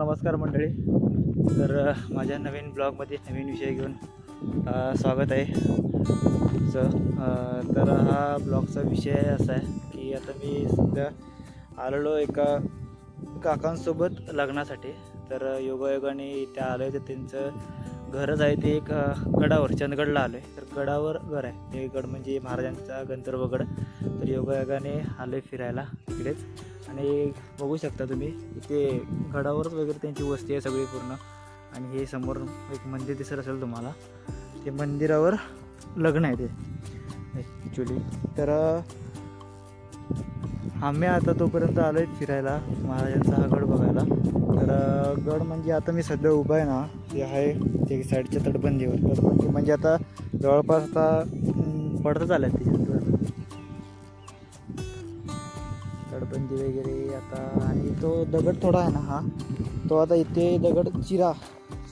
नमस्कार मंडळी. तर माझ्या नवीन ब्लॉगमध्ये नवीन विषय घेऊन स्वागत आहे. तुमचं तर हा ब्लॉगचा विषय असा आहे की आता मी सध्या आलेलो एका काकांसोबत लग्नासाठी. तर योगायोगाने इथे आलो आहे तर त्यांचं घरच आहे ते एक गडावर चंदगडला आलो आहे तर गडावर घर आहे. ते गड म्हणजे महाराजांचा गंधर्वगड तर योगायोगाने आलो आहे फिरायला तिकडेच. आणि बघू शकता तुम्ही इथे गडावरच वगैरे त्यांची वस्ती आहे सगळी पूर्ण. आणि हे समोर एक मंदिर दिसत असेल तुम्हाला ते मंदिरावर लग्न आहे ते ॲक्च्युली तर आम्ही आता तोपर्यंत आलो आहे फिरायला महाराजांचा हा गड बघायला. तर गड म्हणजे आता मी सध्या उभा आहे ना ते आहे ते साईडच्या तटबंदीवर. तटबंदी म्हणजे, म्हणजे आता जवळपास आता पडतच आल्या तिथे तटबंदी वगैरे आता आणि तो दगड थोडा आहे ना हा. तो आता इथे दगड चिरा.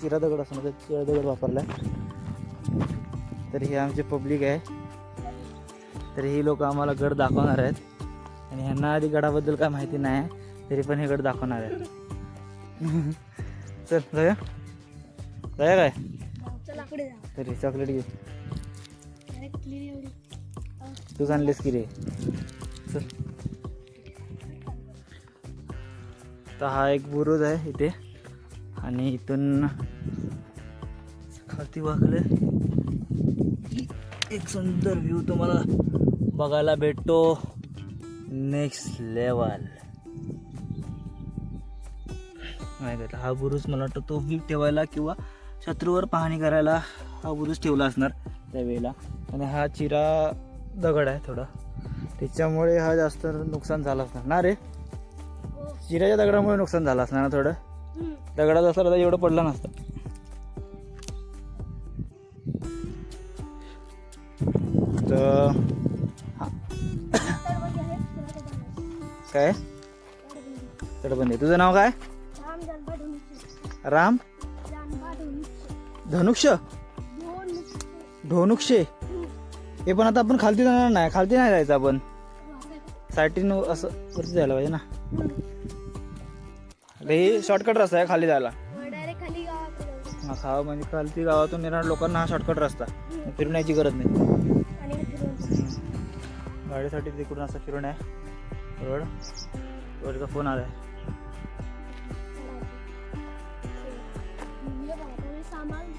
चिरा दगड असं म्हणजे चिरा दगड वापरला तर हे आमचे पब्लिक आहे. तर ही लोक आम्हाला गड दाखवणार आहेत. आणि ह्यांना आधी गडाबद्दल काय माहिती नाही तरी पण हे गड दाखवणार आहेत. चल जाऊया. जाऊया काय? तरी चॉकलेट घे तूच आणलीस की रे चल. तर हा एक बुरुज आहे इथे. आणि इथून खालती वाकले. एक सुंदर व्ह्यू तुम्हाला बघायला भेटतो. नेक्स्ट लेवल माहिती का? हा बुरुज मला वाटतं तो व्ह्यू ठेवायला किंवा शत्रूवर पाहणी करायला हा बुरुज ठेवला असणार त्यावेळेला. आणि हा चिरा दगड आहे थोडा. त्याच्यामुळे हा जास्त नुकसान झालं असणार. ना रे? चिराच्या दगडामुळे नुकसान झालं असणार ना थोडं. दगडात असलं तर एवढं पडलं नसतं तर. काय. तटबंदी तुझं नाव काय राम. धनुक्ष. ढोनुक्षे. हे पण आता आपण खालती जाणार नाही खालती नाही जायचं आपण? साईटीन असं वरती जायला पाहिजे ना. आता हे शॉर्टकट रस्ता आहे खाली जायला. खाली गावाकडे. हा खावा म्हणजे खालती गावातून येणार लोकांना हा शॉर्टकट रस्ता. यायची गरज नाही. आणि. गाडीसाठी तिकडून असं फिरून आहे रोड. रोडचा फोन आलाय. बघा, त्याने सामान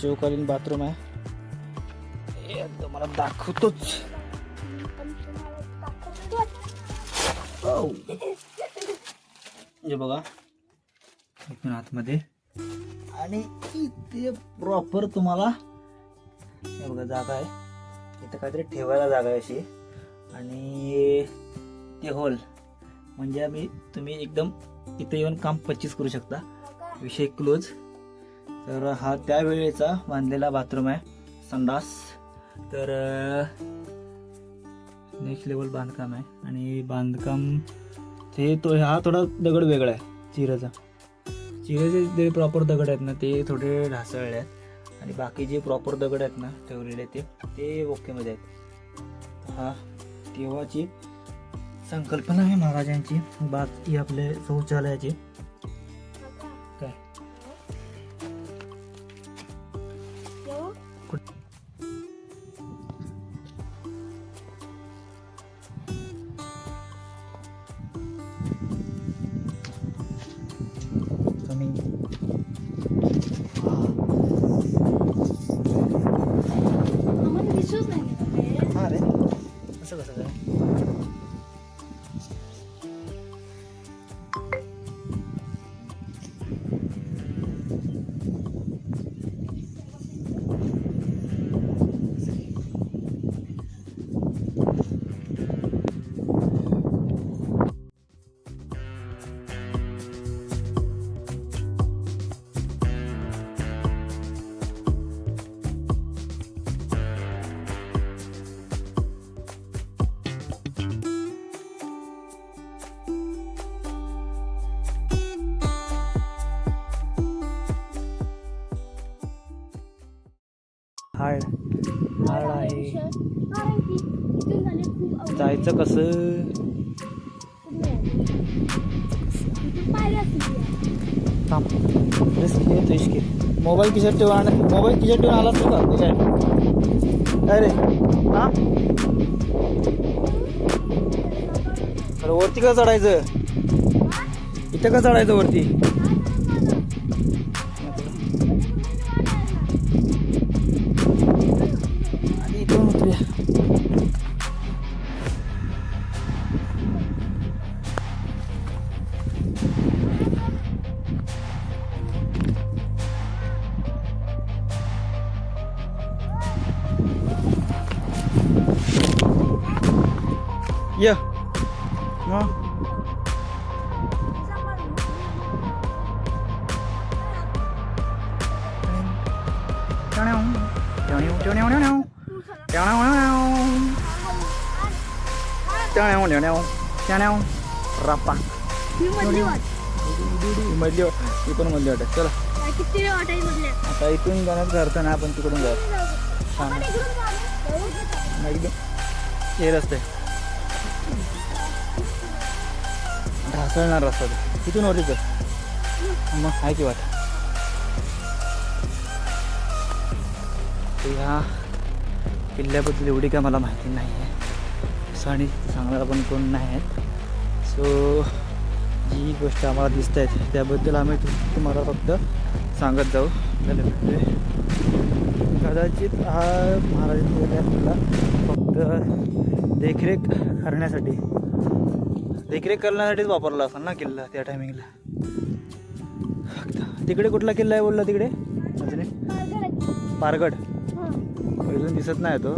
शिवकालीन बाथरूम आहे. हे दाखवतोच. हे बघा. इथून आतमध्ये. आणि इथे प्रॉपर तुम्हाला हे बघा जागा आहे. इथं काहीतरी ठेवायला जागा आहे अशी. आणि ते हॉल. म्हणजे आम्ही तुम्ही एकदम इथं येऊन काम पच्चीस करू शकता. विषय क्लोज तर हा त्यावेळेचा बांधलेला बाथरूम आहे संडास. तर नेक्स्ट लेवल बांधकाम आहे. आणि बांधकाम ते तो हा थोडा दगड वेगळा आहे चिराचा चिराचे जे प्रॉपर दगड आहेत ना ते थोडे ढासळले आहेत. आणि बाकी जे प्रॉपर दगड आहेत ना ठेवलेले ते ते ओकेमध्ये आहेत. हा तेव्हाची संकल्पना आहे महाराजांची. बाकी आपले शौचालयाची. कमी आम्हाला दिसूच नाही ना ते. हा रे असं कसं काय जायचं कसं? थांब. रिस्क मोबाईल खिशात ठेवून आण. मोबाईल खिशात ठेवून आलास तू का? तुझ्या काय रे? हा? अरे वरती का चढायचं? इथं का चढायचं वरती? ये मग रप्पा ही मधली वाट. मधली वाट ती पण मधली वाटत चला काय किती वेळ वाटाय मधल्या आता इथून जाण्याचं अर्थ नाही आपण तिकडून जाऊ छान आपण इकडून जाऊ. एकदम हे रस्ते ढासळणार रस्ता तो तिथून वरती मग आहे की वाट. ह्या किल्ल्याबद्दल एवढी काय मला माहिती नाही आहे असं आणि सांगणारा पण कोण नाही आहेत सो जी गोष्ट आम्हाला दिसत आहेत त्याबद्दल आम्ही तुम्हाला फक्त सांगत जाऊ. झालं म्हणजे कदाचित हा महाराज किल्ला फक्त देखरेख करण्यासाठी. देखरेख करण्यासाठीच वापरला असेल ना किल्ला त्या टायमिंगला तिकडे कुठला किल्ला आहे बोलला तिकडे? पारगड. अजून दिसत नाही तो.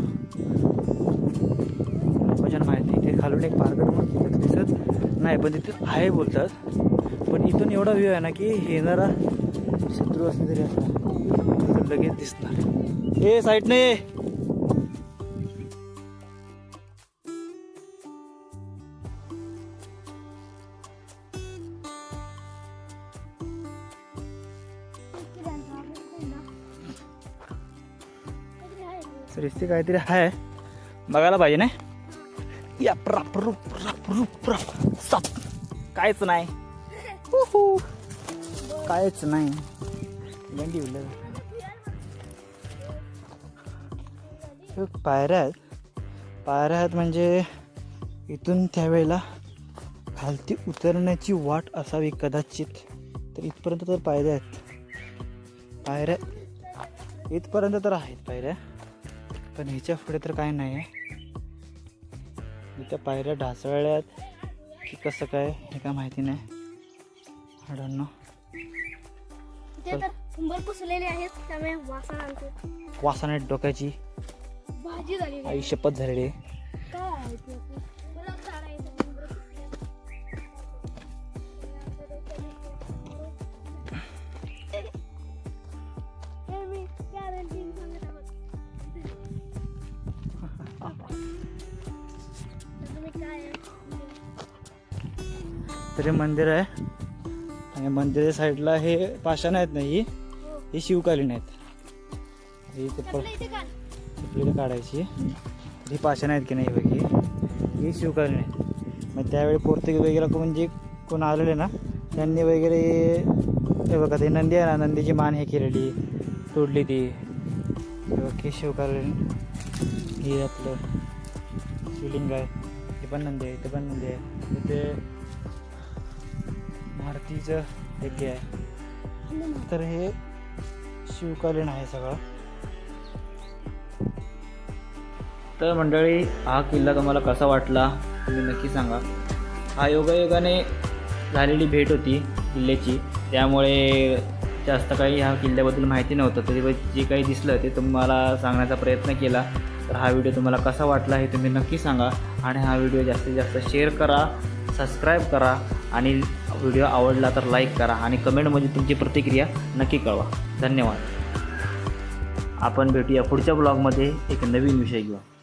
भजन माहिती ते खालून एक पारगड म्हणून दिसत नाही पण तिथे आहे बोलतात. पण इथून एवढा व्ह्यू आहे ना की येणारा शत्रू असले तरी असला लगेच दिसणार. ए साईडने! आहे. काहीतरी आहे बघायला पाहिजे ना. या प्रप रूप रप रूप रप सप. कायच नाही. कायच नाही. गंडी उरलं. पायऱ्या आहेत. पायऱ्या आहेत म्हणजे इथून त्यावेळेला खालती उतरण्याची वाट असावी कदाचित. तर इथपर्यंत तर पायऱ्या आहेत. पायऱ्या इथपर्यंत तर आहेत पायऱ्या. पण ह्याच्या पुढे तर काय नाही. आहे इथं पायऱ्या ढासळल्यात की कसं काय हे काय माहिती नाही. पुसलेले आहेत त्यामुळे वासा आणतो. वासाने डोक्याची. भाजी झाली. आई शपथ झालेली आहे. तर मंदिर आहे. आणि मंदिर साईडला हे पाषाण आहेत नाही हो. हे शिवकालीन आहेत. ही? आपल्याला काढायची. ही पाषाण आहेत की नाही बघी ही? शिवकालीन आहेत. मग त्यावेळी पोर्तुगीज वगैरे कोण जे कोण आलेले ना त्यांनी वगैरे हे बघा ते नंदी आहे ना नंदीची मान हे केलेली तोडली ती. बघ, हे शिवकालीन. हे आपलं शिवलिंग आहे. हे पण नंदी आहे ते पण नंदी आहे. तिथे मारुतीचं यज्ञ आहे. तर हे शिवकालीन आहे सगळं. तर मंडळी हा किल्ला तुम्हाला कसा वाटला तुम्ही नक्की सांगा. हा योगायोगाने झालेली भेट होती किल्ल्याची. त्यामुळे जास्त काही ह्या किल्ल्याबद्दल माहिती नव्हतं. तरी जे काही दिसलं ते तुम्हाला सांगण्याचा प्रयत्न केला. तर हा व्हिडिओ तुम्हाला कसा वाटला हे तुम्ही नक्की सांगा आणि हा व्हिडिओ जास्तीत जास्त शेअर करा सबस्क्राईब करा आणि व्हिडिओ आवडला तर लाईक करा आणि कमेंटमध्ये तुमची प्रतिक्रिया नक्की कळवा. धन्यवाद. आपण भेटूया पुढच्या ब्लॉगमध्ये एक नवीन विषय घेऊन.